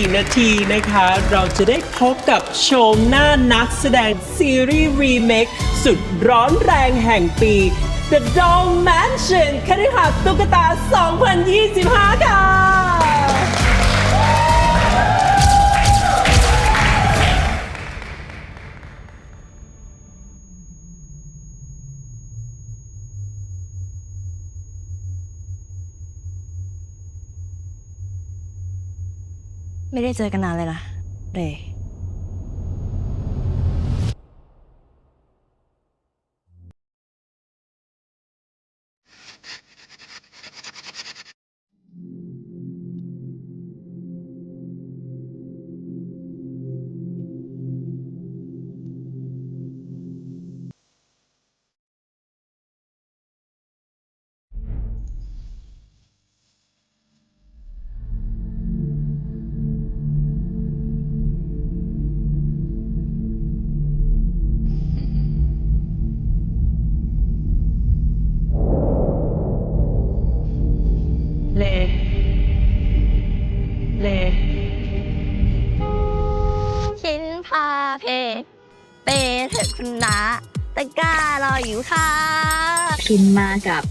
4 นาทีนะคะ เราจะได้พบกับโชมหน้านักแสดงซีรีส์รีเมคสุดร้อนแรงแห่งปี The Doll Mansion คฤหาสน์ตุ๊กตา 2025 ค่ะ ไม่ได้เจอกันนานเลยนะเร พินมากับ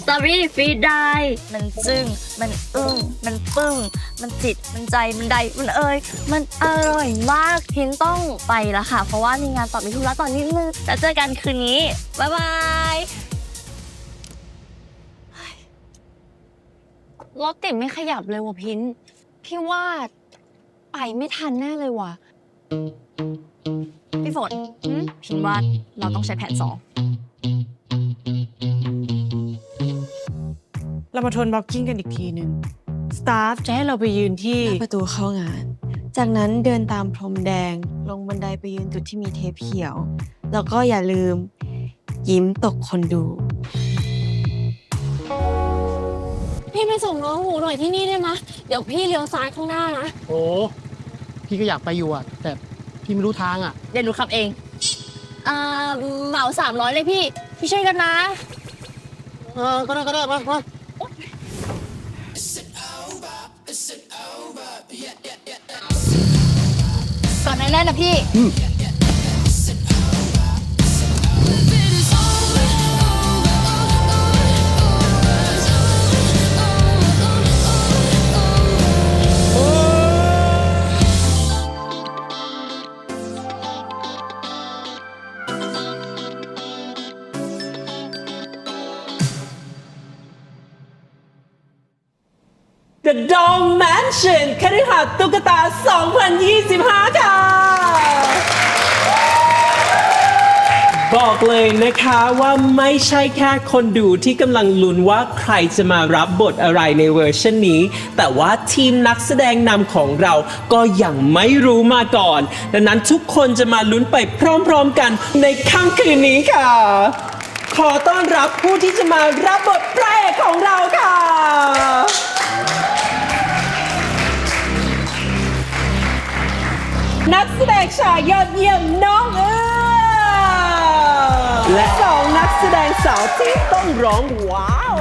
สตรอเบอรี่ฟรีดได้มันจึ้ง มันอึ้ง มันปึ้ง มันจิต มันใจ มันใด มันเอ่ย มันอร่อยมาก พินต้องไปแล้วค่ะ เพราะว่ามีงานต่อมีธุระตอนนี้นึงแล้วเจอกันคืนนี้ บ๊ายบายรถติดไม่ขยับเลยว่ะพิน พี่ว่าไปไม่ทันแน่เลยว่ะ พี่ฝนพินว่าเราต้องใช้แผนสอง เรามาทวนบล็อกกิ้งกันอีกทีหนึ่งสตาฟจะให้เราไปยืนที่หน้าประตูเข้างาน จากนั้นเดินตามพรมแดง ลงบันไดไปยืนจุดที่มีเทปเขียว แล้วก็อย่าลืม ยิ้มตกคนดู พี่ไปส่งน้องหมูหน่อยที่นี่ได้ไหมยเดี๋ยวพี่เลี้ยวซ้ายข้างหน้านะ โอ้พี่ก็อยากไปอยู่อะ แต่พี่ไม่รู้ทางอะ เดี๋ยวหนูขับเอง อ่าเหมาสามร้อยเลยพี่ พี่ช่วยกันนะเออก็ได้ก็ได้มามาก่อนแน่ๆนะพี่ ชิญคฤหาสน์ตุ๊กตา 2025 ค่ะ บอกเลยนะคะว่าไม่ใช่แค่คนดูที่กำลังลุ้นว่าใครจะมารับบทอะไรในเวอร์ชันนี้ แต่ว่าทีมนักแสดงนำของเราก็ยังไม่รู้มาก่อน ดังนั้นทุกคนจะมาลุ้นไปพร้อมๆกันในค่ำคืนนี้ค่ะ ขอต้อนรับผู้ที่จะมารับบทพระเอกของเราค่ะ นักแสดงชายยอดเยี่ยมน้องเอื้อและสองนักแสดงสาวที่ต้องร้องว้าว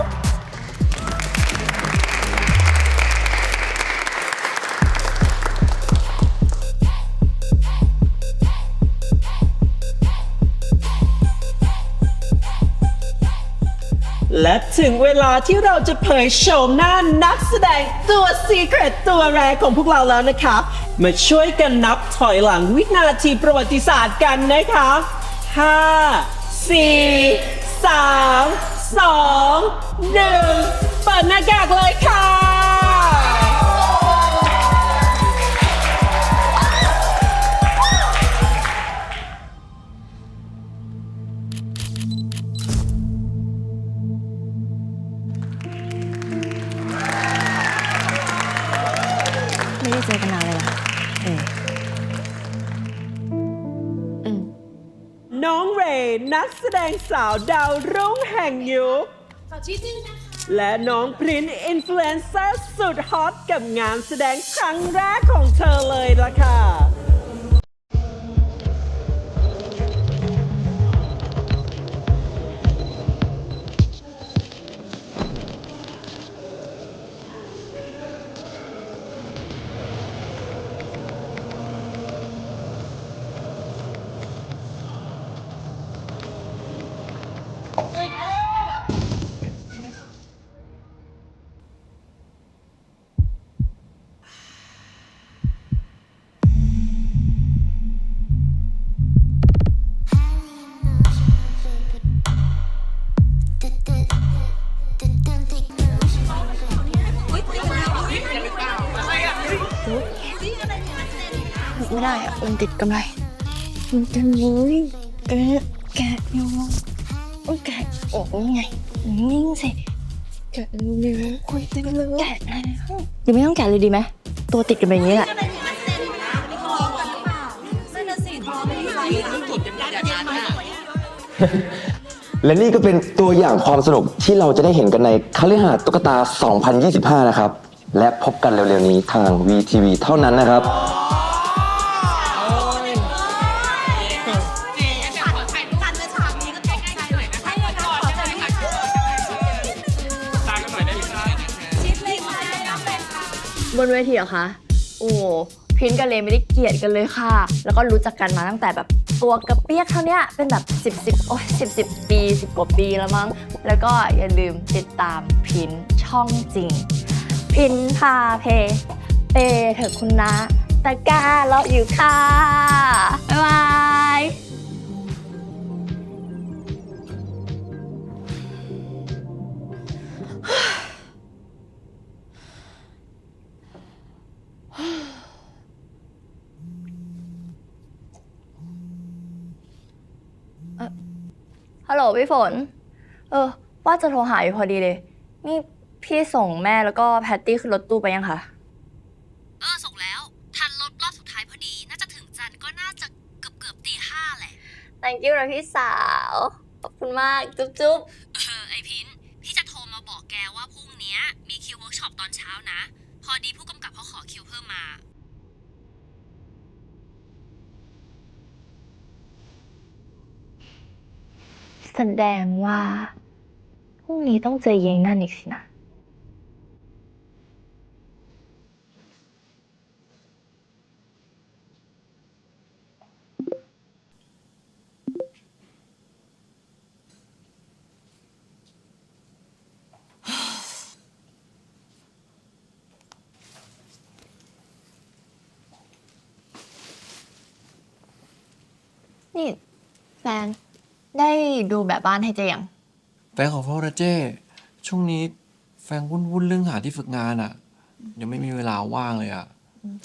และถึงเวลาที่เราจะเผยโฉมหน้านักแสดงตัวซีเครตตัวแรกของพวกเราแล้วนะคะ มาช่วยกันนับถอยหลังวินาทีประวัติศาสตร์กันนะคะ 5 4 3 2 1 เปิดหน้ากากเลยค่ะ เจอกันนานเลยนะเรอืม น้องเรย์นักแสดงสาวดาวรุ่งแห่งยุคและน้องพรินอินฟลูเอนเซอร์สุดฮอตกับงานแสดงครั้งแรกของเธอเลยล่ะค่ะ ติดกำไรมันจะมุ้ยแกะแกะโยงแกะออกยังไงนิ่งสิแกะเร็วๆคุยกันเลยแกะอะไรนะเดี๋ยวไม่ต้องแกะเลยดีไหมตัวติดกันแบบนี้แหละและนี่ก็เป็นตัวอย่างความสนุกที่เราจะได้เห็นกันในคฤหาสน์ตุ๊กตา 2025 นะครับ และพบกันเร็วๆนี้ทาง VTV เท่านั้นนะครับ นเวทีเหรอคะ โอ้พินกับเลไม่ได้เกลียดกันเลยค่ะ แล้วก็รู้จักกันมาตั้งแต่แบบตัวกระเปียกเท่าเนี้ยเป็นแบบ10 10โอ้ย10 10ปี 10 กว่าปีแล้วมั้ง แล้วก็อย่าลืมติดตามพินช่องจริง พินพาเพ เปเถอะคุณนะตะกร้าเราอยู่ค่ะ บ๊ายบาย ฮัลโหลพี่ฝน เออ ว่าจะโทรหาอยู่พอดีเลย นี่พี่ส่งแม่แล้วก็แพตตี้ขึ้นรถตู้ไปยังคะ เออส่งแล้ว ทันรถรอบสุดท้ายพอดี น่าจะถึงจันทร์ก็น่าจะเกือบเกือบตีห้าแหละ thank you นะพี่สาว ขอบคุณมาก จุ๊บจุ๊บ เออ ไอพิน พี่จะโทรมาบอกแกว่าพรุ่งเนี้ยมีคิวเวิร์กช็อปตอนเช้านะ พอดีผู้กำกับเขาขอคิวเพิ่มมา แสดงว่าพรุ่งนี้ต้องเจอเยงนั่นอีกสินะ นี่ แฟน ได้ดูแบบบ้านให้เจยังแฟนขอโทษนะเจ้ ช่วงนี้แฟนวุ่นๆเรื่องหาที่ฝึกงานอะ่ะ ยังไม่มีเวลาว่างเลยอะ่ะ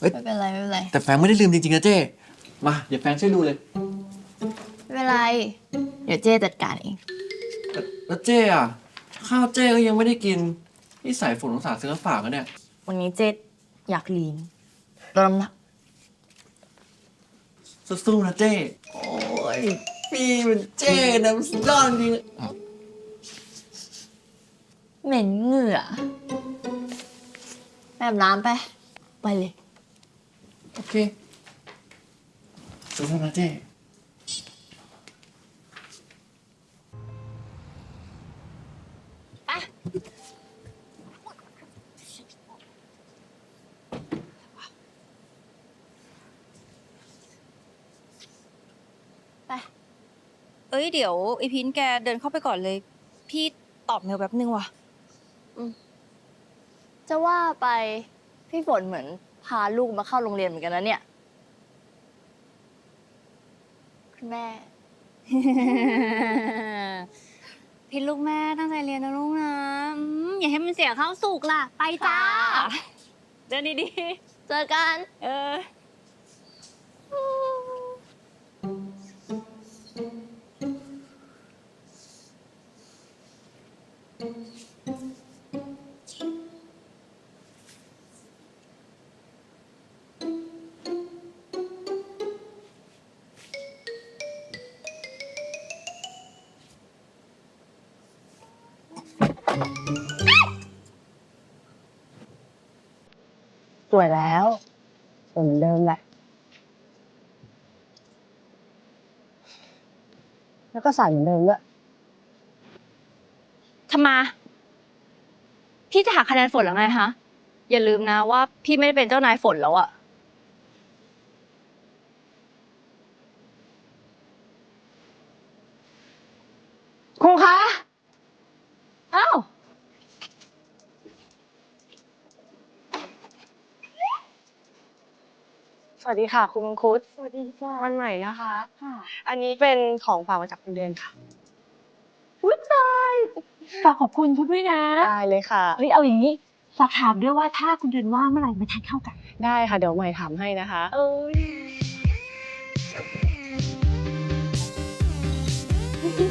เอ้ย ไม่เป็นไรไม่เป็นไรแต่แฟนไม่ได้ลืมจริงๆนะเจ้ มา เดี๋ยวแฟนช่วยดูเลย ไม่เป็นไรเดี๋ยวเจจัดการเองแล้วเจ้อะข้าวเจ้ก็ยังไม่ได้กิน นี่ใส่ฝนสงสารซื้อมาฝากกันเนี่ย วันนี้เจอยากลีนลดน้ำหนักสู้ๆนะเจ้ โอ้ย พี่เป็นเจ้นะมันสุดยอดจริงๆอ้าวเหม็นเหงื่อแบบน้ำไป ไปเลย โอเคสู้ๆนะเจ้ อ้ยเดี๋ยวไอพินแกเดินเข้าไปก่อนเลย พี่ตอบเมลแป๊บนึงว่ะ จะว่าไปพี่ฝนเหมือนพาลูกมาเข้าโรงเรียนเหมือนกันนะเนี่ยคุณแม่ พินลูกแม่ตั้งใจเรียนนะลูกนะอืมอย่าให้มันเสียเข้าสุกล่ะ ไปจ้า ค่ะ เดินดีเจอกัน ๆ เออ สวยแล้วสวยเหมือนเดิมแหละ แล้วก็ใส่เหมือนเดิมด้วยทำไมพี่จะหาคะแนนฝนแล้วไงคะ อย่าลืมนะว่าพี่ไม่ได้เป็นเจ้านายฝนแล้วอะครูคะ อ้าว ส วัสดีค่ะ คุณมังคุดสวัสดีค่ะวันใหม่นะคะอันนี้เป็นของฝากมาจากคุณเดือนค่ะอุ้ยตายฝากขอบคุณคุณด้วยนะได้เลยค่ะเฮ้ยเอาอย่างนี้ฝากถามด้วยว่าถ้าคุณเดือนว่างเมื่อไหร่มาทานข้าวกัน ได้ค่ะเดี๋ยวใหม่ถามให้นะคะ เอ้ย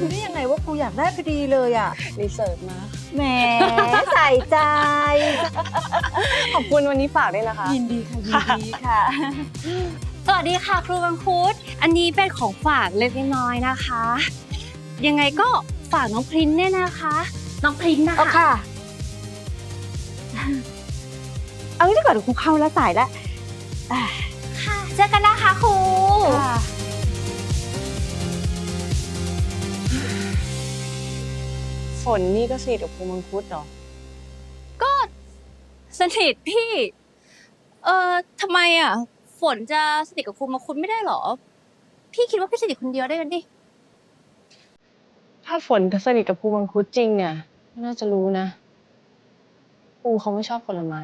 รู้ได้ยังไงว่าครูอยากได้พอดีเลยอะรีเสิร์ชมา แหมใส่ใจ ขอบคุณวันนี้ฝากด้วยนะคะ ยินดีค่ะยินดีค่ะ สวัสดีค่ะครูบังคุดอันนี้เป็นของฝากเล็กน้อยๆนะคะ ยังไงก็ฝากน้องพรินเนี่ยนะคะ น้องพรินนะคะเอาค่ะ เอางี้ดีกว่าเดี๋ยวครูเข้าแล้วสายแล้วค่ะเจอกันนะคะครู ฝนนี่ก็สนิทกับครูมังคุดเหรอ ก็สนิทพี่ เอ่อทำไมอะ ฝนจะสนิทกับครูมาคุณไม่ได้เหรอ พี่คิดว่าพี่สนิทคนเดียวได้กันดิ ถ้าฝนสนิทกับครูมังคุดจริงเนี่ย น่าจะรู้นะครูเขาไม่ชอบผลไม้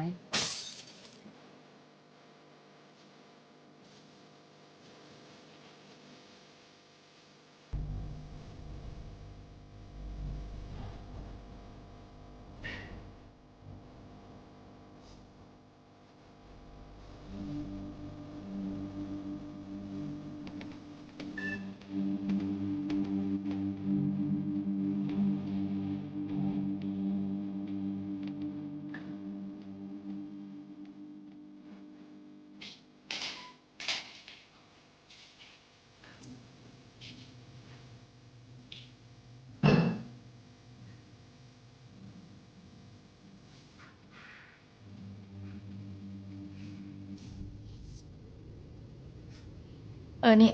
เออนี่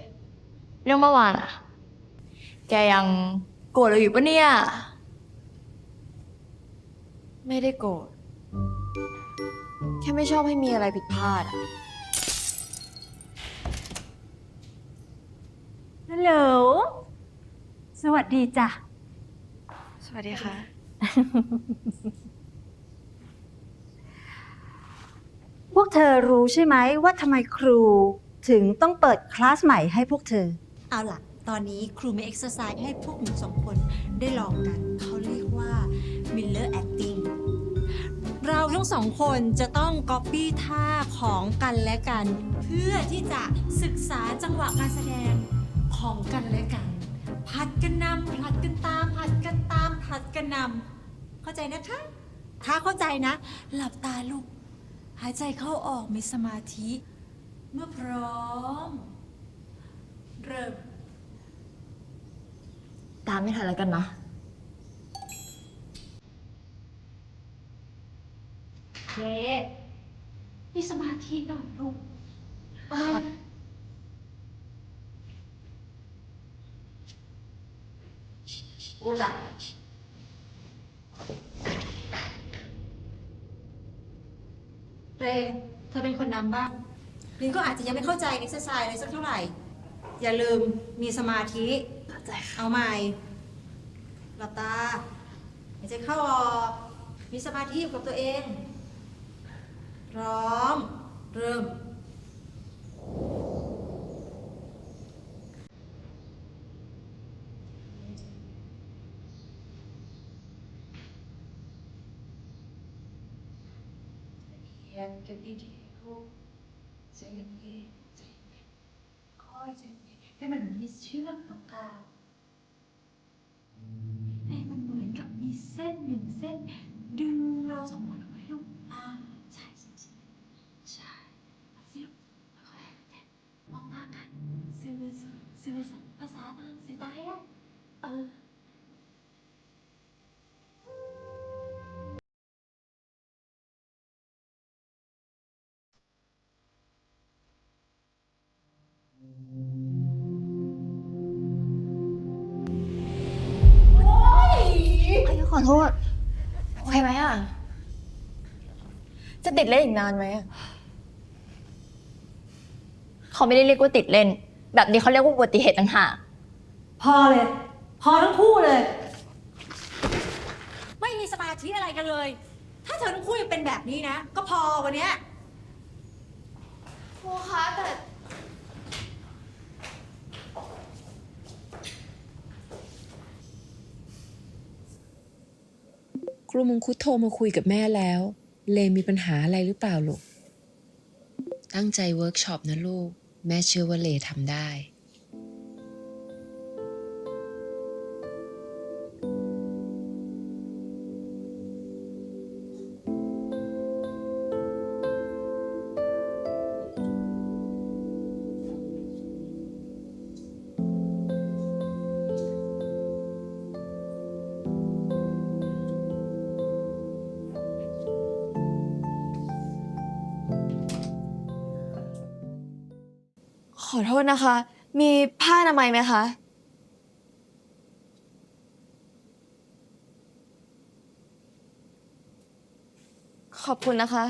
เรื่องเมื่อวานอะแกยังโกรธเราอยู่ปะเนี่ย ไม่ได้โกรธแค่ไม่ชอบให้มีอะไรผิดพลาดอะ ฮัลโหล สวัสดีจ้ะ สวัสดีค่ะ พวกเธอรู้ใช่ไหมว่าทำไมครู ถึงต้องเปิดคลาสใหม่ให้พวกเธอ เอาล่ะ ตอนนี้ครูมีเอ็กซ์ไซส์ให้พวกหนูสองคนได้ลองกัน เขาเรียกว่า Miller Acting เราทั้งสองคนจะต้องก๊อปปี้ท่าของกันและกัน เพื่อที่จะศึกษาจังหวะการแสดงของกันและกัน ผัดกันนำผลัดกันตามผัดกันตามผลัดกันนำเข้าใจนะคะ ถ้าเข้าใจนะ หลับตาลูก หายใจเข้าออกมีสมาธิ เมื่อพร้อม เริ่ม ตามไม่ทันแล้วกันนะเย้มีสมาธิหน่อยลูกอุละเรนเธอเป็นคนนำบ้าง ลินก็อาจจะยังไม่เข้าใจเอ็กซ์ไซส์อะไรสักเท่าไหร่ อย่าลืมมีสมาธิ เอาใหม่หลับตาหายใจเข้าออกมีสมาธิอยู่กับตัวเอง พร้อม เริ่มยังจะดีๆลูกใจเย็นๆใจเย็นค่อย ให้มันมีเชือกตรงกลางให้มันเหมือนกับมีเส้นหนึ่งเส้น ดึงเราสองคนเอาไว้ลูกอ่าใช่ใช่ใช่ใช่เอาสิลูกค่อยมองหน้ากันสื่อสื่อภาษาต่างสื่อตาให้ได้เออ อโทษโอเคไหมอะจะติดเล่นอีกนานไหมอะเขาไม่ได้เรียกว่าติดเล่น แบบนี้เขาเรียกว่าอุบัติเหตุต่างหากพอเลย พอทั้งคู่เลย ไม่มีสมาธิอะไรกันเลย ถ้าเธอทั้งคู่ยังเป็นแบบนี้นะ ก็พอวันเนี้ย ครูคะแต่ รูมงคุดโทรมาคุยกับแม่แล้ว เลมีปัญหาอะไรหรือเปล่าลูก ตั้งใจเวิร์กช็อปนะลูก แม่เชื่อว่าเลทำได้ ขอโทษนะคะ มีผ้าอนามัยไหมคะ ขอบคุณนะคะ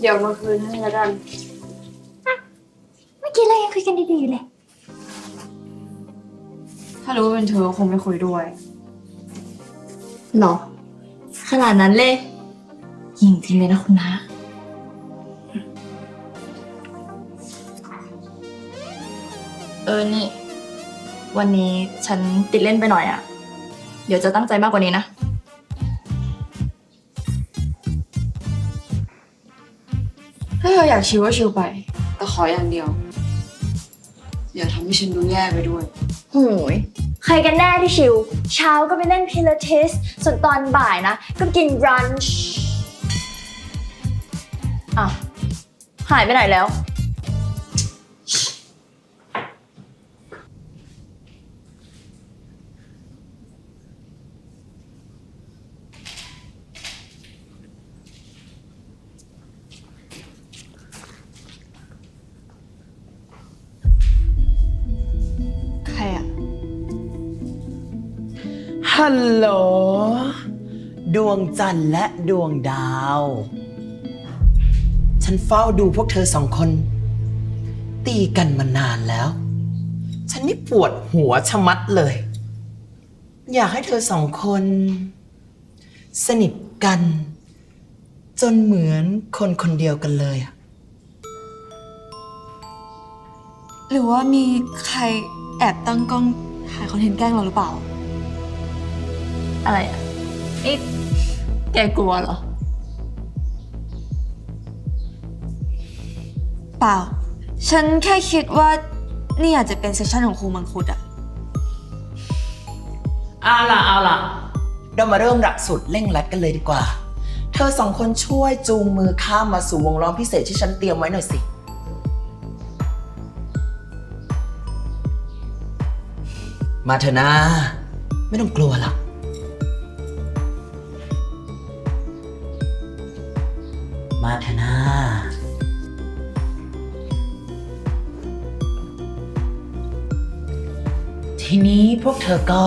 เดี๋ยวมาคืนให้แล้วกันเมื่อกี้เรายังคุยกันดีๆอยู่เลย ถ้ารู้ว่าเป็นเธอคงไม่คุยด้วย หรอ ขนาดนั้นเลยหญิงจริงเลยนะคุณนะเออนี่ วันนี้ฉันติดเล่นไปหน่อยอะเดี๋ยวจะตั้งใจมากกว่านี้นะ ถ้าเธออยากชิวก็ชิวไป แต่ขออย่างเดียว อย่าทำให้ฉันดูแย่ไปด้วย โหยใครกันแน่ที่ชิว เช้าก็ไปเล่นพิลาทิส ส่วนตอนบ่ายนะ ก็กินรันช์อะ หายไปไหนแล้ว วงจันทร์และดวงดาว ฉันเฝ้าดูพวกเธอสองคน ตีกันมานานแล้ว ฉันนี่ปวดหัวชะมัดเลย อยากให้เธอสองคน สนิทกัน จนเหมือนคนคนเดียวกันเลยอะหรือว่ามีใครแอบตั้งกล้องถ่ายคอนเทนต์แกล้งเราหรือเปล่า อะไรอะนี่ แกกลัวเหรอ เปล่า ฉันแค่คิดว่านี่อาจจะเป็นเซสชั่นของครูมังคุดอะเอาล่ะเอาล่ะ เรามาเริ่มหลักสูตรเร่งรัดกันเลยดีกว่า เธอสองคนช่วยจูงมือข้ามมาสู่วงล้อมพิเศษที่ฉันเตรียมไว้หน่อยสิ มาเถอะนะ ไม่ต้องกลัวหรอก วกเธอก็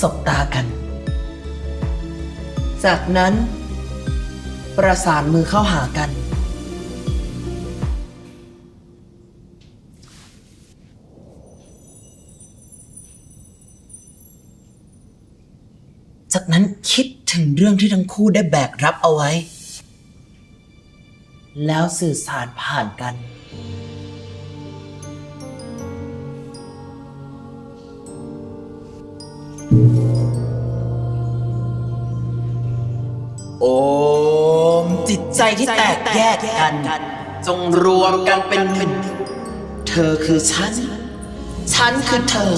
สบตากัน จากนั้น ประสานมือเข้าหากัน จากนั้นคิดถึงเรื่องที่ทั้งคู่ได้แบกรับเอาไว้ แล้วสื่อสารผ่านกัน โอม จิตใจที่แตกแยกกัน จงรวมกันเป็นหนึ่งเธอคือฉัน ฉันคือเธอ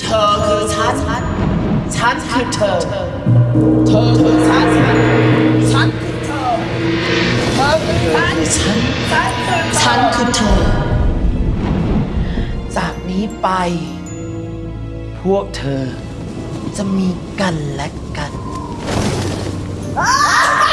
เธอคือฉัน ฉันคือเธอ เธอคือฉัน ฉันคือเธอ เธอคือฉัน ฉันคือเธอ จากนี้ไป พวกเธอจะมีกันและกัน Ah!